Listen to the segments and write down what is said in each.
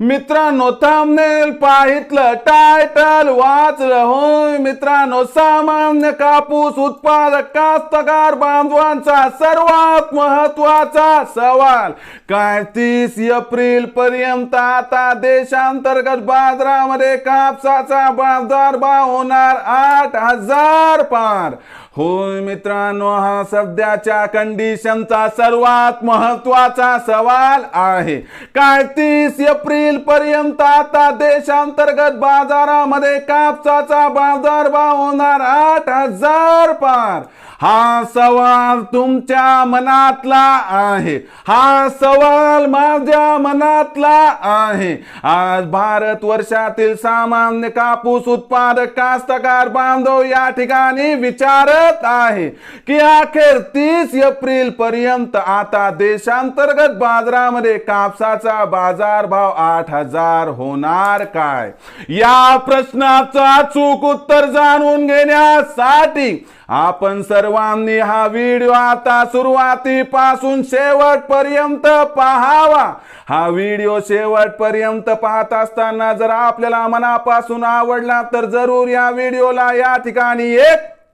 मित्रांनो थांबनेल पाहितलं टायटल वाचलं होय. मित्रांनो सामान्य कापूस उत्पादक कास्तकार बांधवांचा सर्वात महत्त्वाचा सवाल काय तीस एप्रिल पर्यंत आता देशांतर्गत बाजारामध्ये कापसाचा बाजार भाव होणार आठ हजार पार? होय मित्रांनो हा सध्याच्या कंडिशनचा सर्वात महत्त्वाचा सवाल आहे. काय तीस एप्रिल पर्यंत आता देशांतर्गत बाजारामध्ये कापसाचा बाजार भाव होणार आठ हजार पार. हा सवाल तुमच्या मनातला आहे. हा सवाल माझ्या मनातला आहे. आज भारत वर्षातील सामान्य कापूस उत्पादक कास्तकार बांधव या ठिकाणी विचारत आहे की अखेर तीस एप्रिल पर्यंत आता देशांतर्गत बाजारामध्ये कापसाचा बाजार भाव आठ हजार होणार काय? या प्रश्नाचा चूक उत्तर जाणून घेण्यासाठी आपण सर्वांनी हा व्हिडिओ आता सुरुवातीपासून शेवटपर्यंत पाहावा. हा व्हिडिओ शेवटपर्यंत पाहत असताना जर आपल्याला मनापासून आवडला तर जरूर या व्हिडिओला या ठिकाणी एक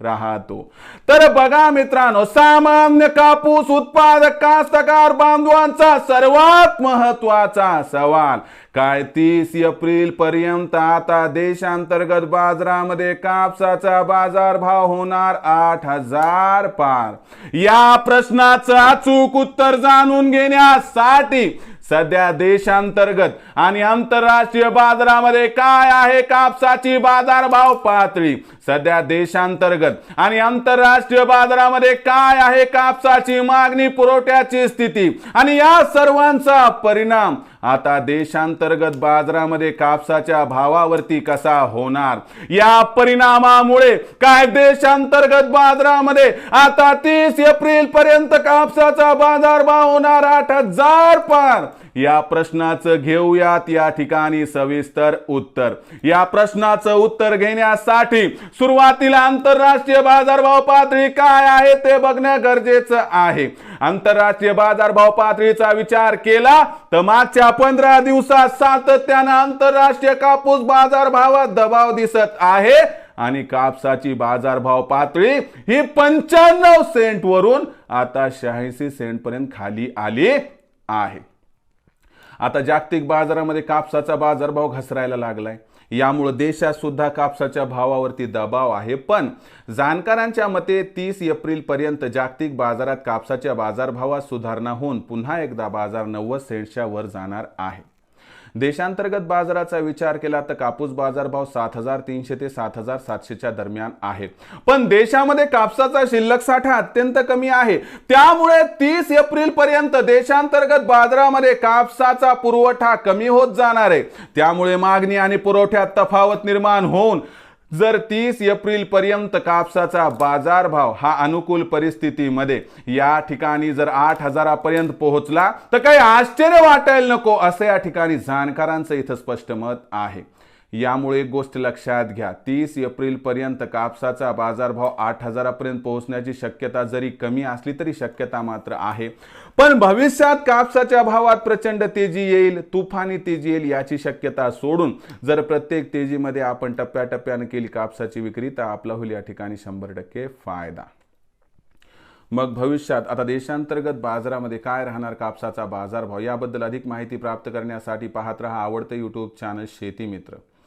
राहतो. तर बघा मित्रांनो सामान्य कापूस उत्पादक कास्तकार बांधवांचा सर्वात महत्त्वाचा सवाल काय तीस एप्रिल पर्यंत आता देशांतर्गत बाजारामध्ये कापसाचा बाजार भाव होणार आठ हजार पार? या प्रश्नाचं अचूक उत्तर जाणून घेण्यासाठी सध्या देशांतर्गत आणि आंतरराष्ट्रीय बाजारामध्ये काय आहे कापसाची बाजारभाव पातळी सध्या देशांतर्गत आणि आंतरराष्ट्रीय बाजारामध्ये काय आहे कापसाची मागणी पुरवठ्याची स्थिती आणि या सर्वांचा परिणाम आता देशांतर्गत बाजारामध्ये कापसाच्या भावावरती कसा होणार? या परिणामामुळे काय देशांतर्गत बाजारामध्ये आता तीस एप्रिल पर्यंत कापसाचा बाजार भाव होणार आठ हजार पार? या प्रश्नाचं घेऊयात. या ठिकाणी सविस्तर उत्तर. या प्रश्नाचं उत्तर घेण्यासाठी सुरुवातीला आंतरराष्ट्रीय बाजारभाव पातळी काय आहे ते बघणं गरजेचं आहे. आंतरराष्ट्रीय बाजारभाव पातळीचा विचार केला तर मागच्या पंधरा दिवसात सातत्यानं आंतरराष्ट्रीय कापूस बाजारभावात दबाव दिसत आहे आणि कापसाची बाजारभाव पातळी ही पंच्याण्णव सेंट वरून आता शहाऐंशी सेंट पर्यंत खाली आली आहे. आता जागतिक बाजारामध्ये कापसाचा बाजारभाव घसरायला लागलाय. यामुळं देशात सुद्धा कापसाच्या भावावरती दबाव आहे. पण जाणकारांच्या मते तीस एप्रिल पर्यंत जागतिक बाजारात कापसाच्या बाजारभावात सुधारणा होऊन पुन्हा एकदा बाजार नव्वद सेंटच्या वर जाणार आहे. देशांतर्गत बाजाराचा विचार केला तर कापूस बाजारभाव सात हजार तीनशे ते सात हजार सातशेच्या दरम्यान आहेत पण देशामध्ये कापसाचा शिल्लक साठा अत्यंत कमी आहे. त्यामुळे तीस एप्रिल पर्यंत देशांतर्गत बाजारामध्ये कापसाचा पुरवठा कमी होत जाणार आहे. त्यामुळे मागणी आणि पुरवठ्यात तफावत निर्माण होऊन जर तीस एप्रिल पर्यंत कापसाचा बाजारभाव हा अनुकूल परिस्थितीमध्ये या ठिकाणी जर आठ हजारापर्यंत पोहोचला तर काही आश्चर्य वाटायला नको असं या ठिकाणी जाणकारांचं इथं स्पष्ट मत आहे. यामुळे एक गोष्ट लक्षात घ्या तीस एप्रिल पर्यंत कापसाचा बाजारभाव आठ हजारापर्यंत पोहोचण्याची शक्यता जरी कमी असली तरी शक्यता मात्र आहे. पण भविष्यात कापसाच्या भावात प्रचंड तेजी येईल तुफानी तेजी येईल याची शक्यता सोडून जर प्रत्येक तेजीमध्ये आपण टप्प्याटप्प्याने केली कापसाची विक्री तर आपला होईल या ठिकाणी शंभर टक्के फायदा. मग भविष्यात आता देशांतर्गत बाजारामध्ये काय राहणार कापसाचा बाजारभाव? याबद्दल अधिक माहिती प्राप्त करण्यासाठी पाहत रहा आवडतं यूट्यूब चॅनल शेती मित्र.